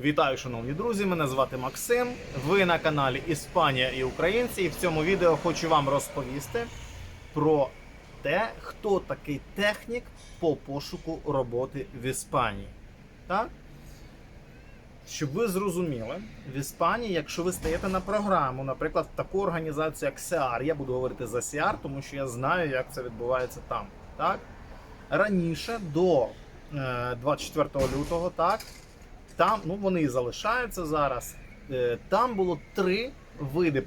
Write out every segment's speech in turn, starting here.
Вітаю, шановні друзі! Мене звати Максим. Ви на каналі Іспанія і Українці. І в цьому відео хочу вам розповісти про те, хто такий технік по пошуку роботи в Іспанії. Так? Щоб ви зрозуміли, в Іспанії, якщо ви стаєте на програму, наприклад, в таку організацію, як SEAR, я буду говорити за SEAR, тому що я знаю, як це відбувається там. Так? Раніше, до е, 24 лютого, так, там, ну вони і залишаються зараз. Е, Там було три види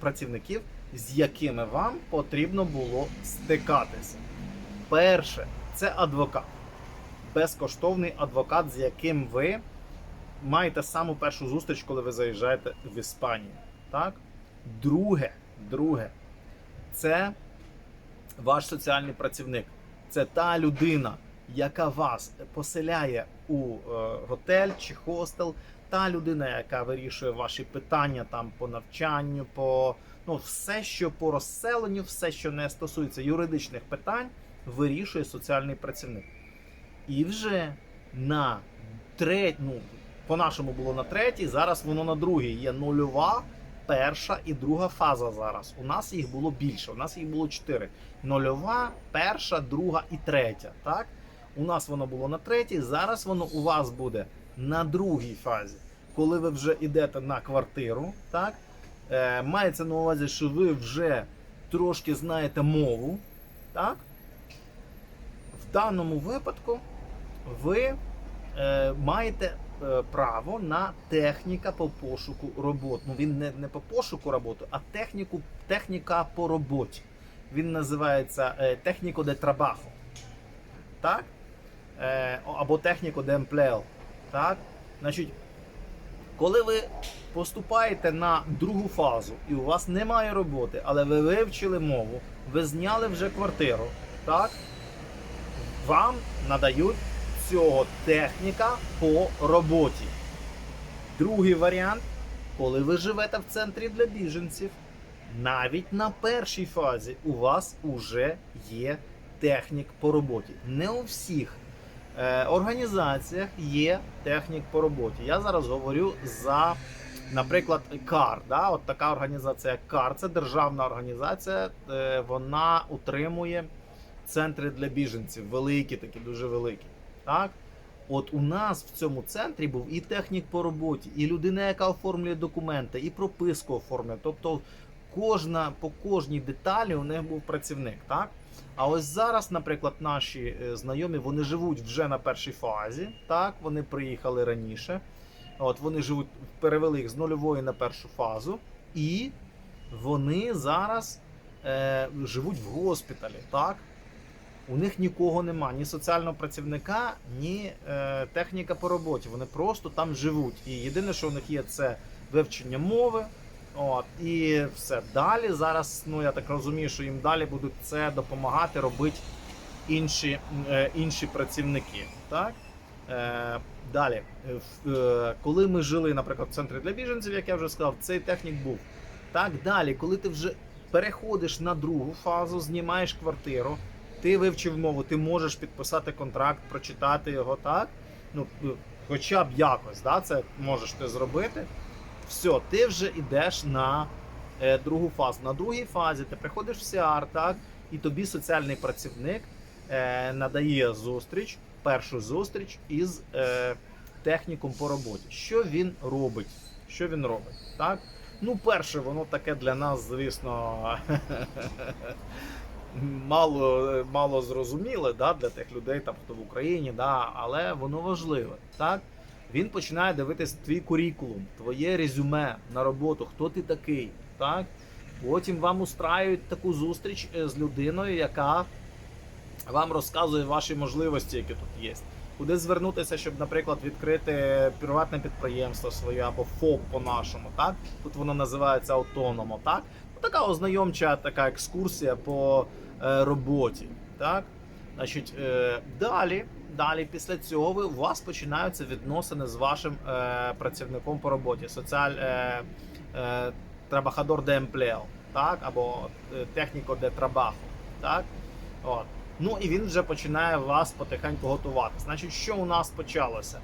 працівників, з якими вам потрібно було стикатися. Перше це адвокат. Безкоштовний адвокат, з яким ви маєте саму першу зустріч, коли ви заїжджаєте в Іспанію. Так? Друге, друге, це ваш соціальний працівник. Це та людина, яка вас поселяє у е, готель чи хостел, та людина, яка вирішує ваші питання там по навчанню, по ну все, що по розселенню, все, що не стосується юридичних питань, вирішує соціальний працівник. І вже на треть, ну по-нашому було на третій, зараз воно на другій. Є нульова, перша і друга фаза зараз. У нас їх було більше. У нас їх було чотири. Нульова, перша, друга і третя. Так? У нас воно було на третій, зараз воно у вас буде на другій фазі. Коли ви вже йдете на квартиру, так? Е, мається на увазі, що ви вже трошки знаєте мову. Так? В даному випадку ви е, маєте е, право на техніка по пошуку роботи. Ну він не, не по пошуку роботи, а техніку, техніка по роботі. Він називається е, техніко де трабахо. Так? Е, або техніко де емплео. Так? Значить, коли ви поступаєте на другу фазу і у вас немає роботи, але ви вивчили мову, ви зняли вже квартиру, так? Вам надають цього техніка по роботі. Другий варіант, коли ви живете в центрі для біженців, навіть на першій фазі у вас вже є технік по роботі. Не у всіх організаціях є технік по роботі. Я зараз говорю за, наприклад, КАР. Да? От така організація КАР, це державна організація, е, вона утримує центри для біженців, великі, такі дуже великі. Так? От у нас в цьому центрі був і технік по роботі, і людина, яка оформлює документи, і прописку оформлює. Тобто кожна, по кожній деталі у них був працівник. Так? А ось зараз, наприклад, наші е, знайомі вони живуть вже на першій фазі. Так, вони приїхали раніше. От вони живуть, перевели їх з нульової на першу фазу, і вони зараз е, живуть в госпіталі. Так? У них нікого нема, ні соціального працівника, ні е, техніка по роботі. Вони просто там живуть. І єдине, що у них є, це вивчення мови. От, і все. Далі зараз, ну я так розумію, що їм далі будуть це допомагати робити інші, е, інші працівники. Так? Е, далі, Е, е, коли ми жили, наприклад, в центрі для біженців, як я вже сказав, цей технік був. Так, далі, коли ти вже переходиш на другу фазу, знімаєш квартиру, ти вивчив мову, ти можеш підписати контракт, прочитати його так. Ну, е, хоча б якось, да, це можеш ти зробити. Все, ти вже йдеш на е, другу фазу. На другій фазі ти приходиш в СІАР, так, і тобі соціальний працівник е, надає зустріч, першу зустріч із е, техніком по роботі. Що він робить? Що він робить? Так? Ну, перше, воно таке для нас, звісно, мало, мало зрозуміле да, для тих людей, там, хто в Україні, да, але воно важливе. Так? Він починає дивитись твій курікулум, твоє резюме на роботу, хто ти такий. Так? Потім вам устраюють таку зустріч е, з людиною, яка вам розказує ваші можливості, які тут є. Куди звернутися, щоб, наприклад, відкрити приватне підприємство своє або ФОП по-нашому, так? Тут воно називається автономо, так? Ну, така ознайомча така екскурсія по е, роботі. Так? Значить, е, далі, далі, після цього ви, у вас починаються відносини з вашим е, працівником по роботі. Соціаль, е, е, трабахадор де емплео, так? або е, техніко де трабахо. Так? От. Ну і він вже починає вас потихеньку готувати. Значить, що у нас почалося?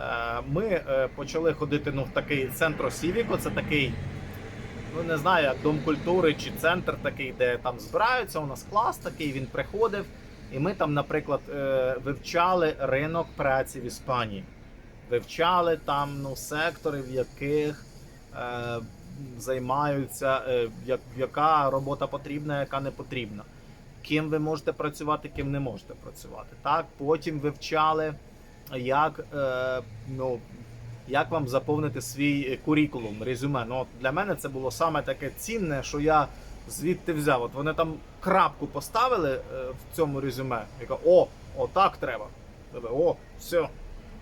Е, Ми е, почали ходити ну, в такий центр Сівіко, це такий, ну не знаю, дом культури чи центр такий, де там збираються. У нас клас такий, він приходив. І ми там, наприклад, е, вивчали ринок праці в Іспанії. Вивчали там ну, сектори, в яких е, займаються, е, як, яка робота потрібна, яка не потрібна. Ким ви можете працювати, ким не можете працювати. Так, потім вивчали, як, е, ну, як вам заповнити свій курікулум, резюме. Ну, для мене це було саме таке цінне, що я звідти взяв. От вони там крапку поставили е, в цьому резюме. Я кажу, о, отак треба. Тебе, О, все.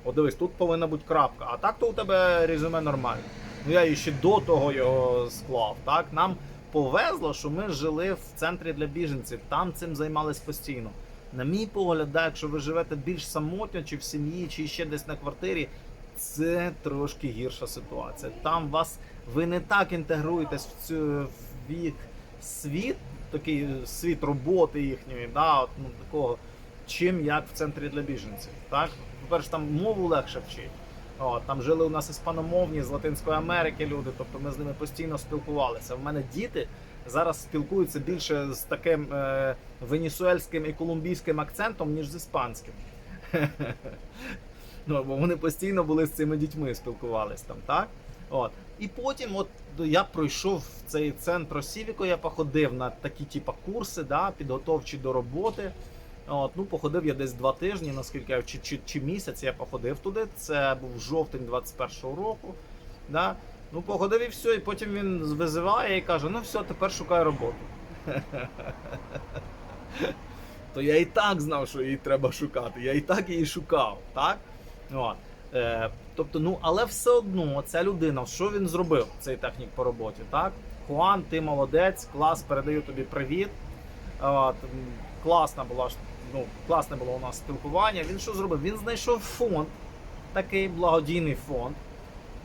О, дивись, тут повинна бути крапка. А так то у тебе резюме нормальне. Ну я і ще до того його склав. Так, нам повезло, що ми жили в центрі для біженців, там цим займались постійно. На мій погляд, да, якщо ви живете більш самотньо, чи в сім'ї, чи ще десь на квартирі, це трошки гірша ситуація. Там вас ви не так інтегруєтесь в цю в їх світ, такий світ роботи їхньої, да, от, ну, такого, чим як в центрі для біженців. Так? По-перше, там мову легше вчити. От, там жили у нас іспаномовні з Латинської Америки люди, тобто ми з ними постійно спілкувалися. В мене діти зараз спілкуються більше з таким е, венесуельським і колумбійським акцентом, ніж з іспанським. Ну, бо вони постійно були з цими дітьми, спілкувались там, так? От. І потім, от я пройшов в цей центр Сівіко, я походив на такі типа курси, да, підготовчі до роботи. От, ну, походив я десь два тижні, наскільки я чи, чи, чи місяць я походив туди. Це був жовтень 21-го року. Да? Ну, походив і все, і потім він визиває і каже: ну все, тепер шукай роботу. То я і так знав, що її треба шукати. Я і так її шукав, так? От. Е, тобто, ну, але все одно ця людина, що він зробив, цей технік по роботі, так? Хуан, ти молодець, клас, передаю тобі привіт. От, класна була ну, класне було у нас спілкування. Він що зробив? Він знайшов фонд, такий благодійний фонд,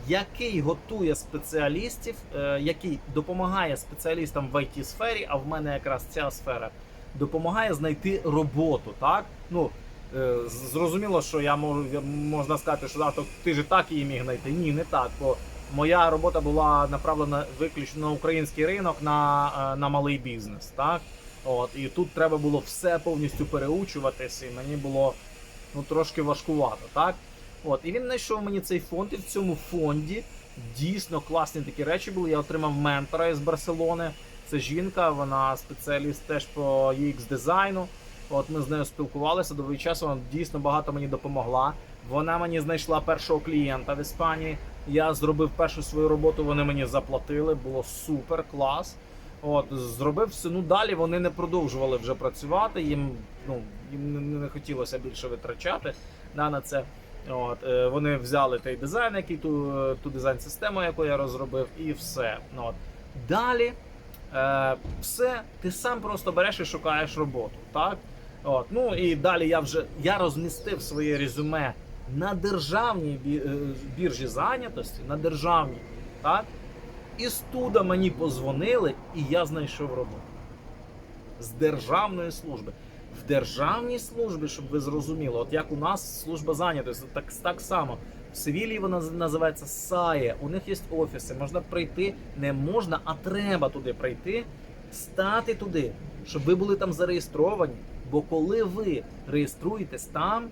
який готує спеціалістів, е, який допомагає спеціалістам в it сфері, а в мене якраз ця сфера допомагає знайти роботу. Так? Ну, е, зрозуміло, що я можу можна сказати, що да, ти ж так її міг знайти. Ні, не так. Бо моя робота була направлена виключно на український ринок, на, е, на малий бізнес. Так? От, і тут треба було все повністю переучуватись, і мені було ну, трошки важкувато, так? От, і він знайшов мені цей фонд, і в цьому фонді дійсно класні такі речі були. Я отримав ментора із Барселони. Це жінка, вона спеціаліст теж по UX дизайну. От ми з нею спілкувалися довгий час. Вона дійсно багато мені допомогла. Вона мені знайшла першого клієнта в Іспанії. Я зробив першу свою роботу. Вони мені заплатили. Було супер клас. От зробив все. Ну далі вони не продовжували вже працювати. Їм ну їм не, хотілося більше витрачати да, на це. От е, вони взяли той дизайн, який ту, ту дизайн систему, яку я розробив, і все. От. Далі е, все, ти сам просто береш і шукаєш роботу. Так? От. Ну і далі я вже я розмістив своє резюме на державній е, біржі зайнятості, на державній. Так? І студа мені позвонили, і я знайшов роботу. З державної служби. В державній службі, щоб ви зрозуміли, от як у нас служба зайнятості, так, так само. В Севілії вона називається САЄ. У них є офіси, можна прийти, не можна, а треба туди прийти, стати туди, щоб ви були там зареєстровані. Бо коли ви реєструєтесь там,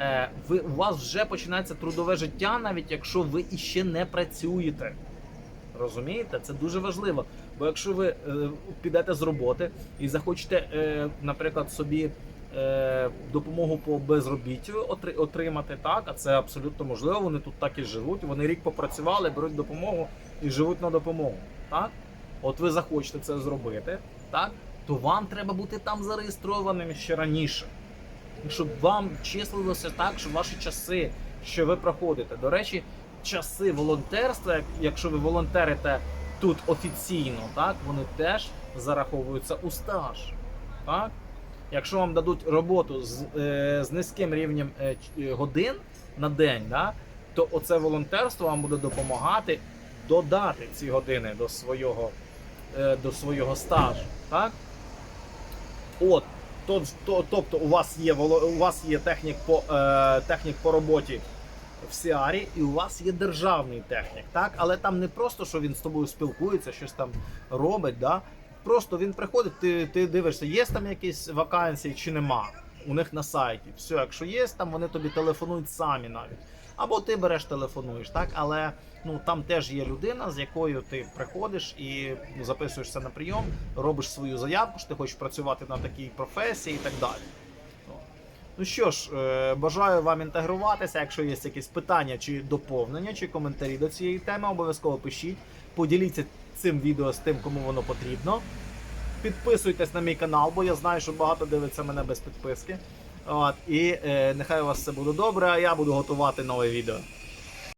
е, ви, у вас вже починається трудове життя, навіть якщо ви іще не працюєте. Розумієте? Це дуже важливо. Бо якщо ви е, підете з роботи і захочете, е, наприклад, собі е, допомогу по безробіттю отри- отримати, так, а це абсолютно можливо, вони тут так і живуть. Вони рік попрацювали, беруть допомогу і живуть на допомогу. Так? От ви захочете це зробити, так? То вам треба бути там зареєстрованим ще раніше. Щоб вам числилося так, що ваші часи, що ви проходите. До речі, часи волонтерства, якщо ви волонтерите тут офіційно, так, вони теж зараховуються у стаж. Так? Якщо вам дадуть роботу з, е, з низьким рівнем е, е, годин на день, да, то оце волонтерство вам буде допомагати додати ці години до свого, е, до свого стажу. Так? От, то, то, тобто у вас є у вас є технік по, е, технік по роботі в Сіарі, і у вас є державний технік, так? Але там не просто, що він з тобою спілкується, щось там робить, да? Просто він приходить, ти, ти дивишся, є там якісь вакансії чи нема у них на сайті. Все, якщо є, там вони тобі телефонують самі навіть. Або ти береш, телефонуєш, так? Але ну там теж є людина, з якою ти приходиш і ну, записуєшся на прийом, робиш свою заявку, що ти хочеш працювати на такій професії і так далі. Ну. Що ж, е, бажаю вам інтегруватися. Якщо є якісь питання чи доповнення, чи коментарі до цієї теми, обов'язково пишіть. Поділіться цим відео з тим, кому воно потрібно. Підписуйтесь на мій канал, бо я знаю, що багато дивиться мене без підписки. От, і е, нехай у вас все буде добре, а я буду готувати нове відео.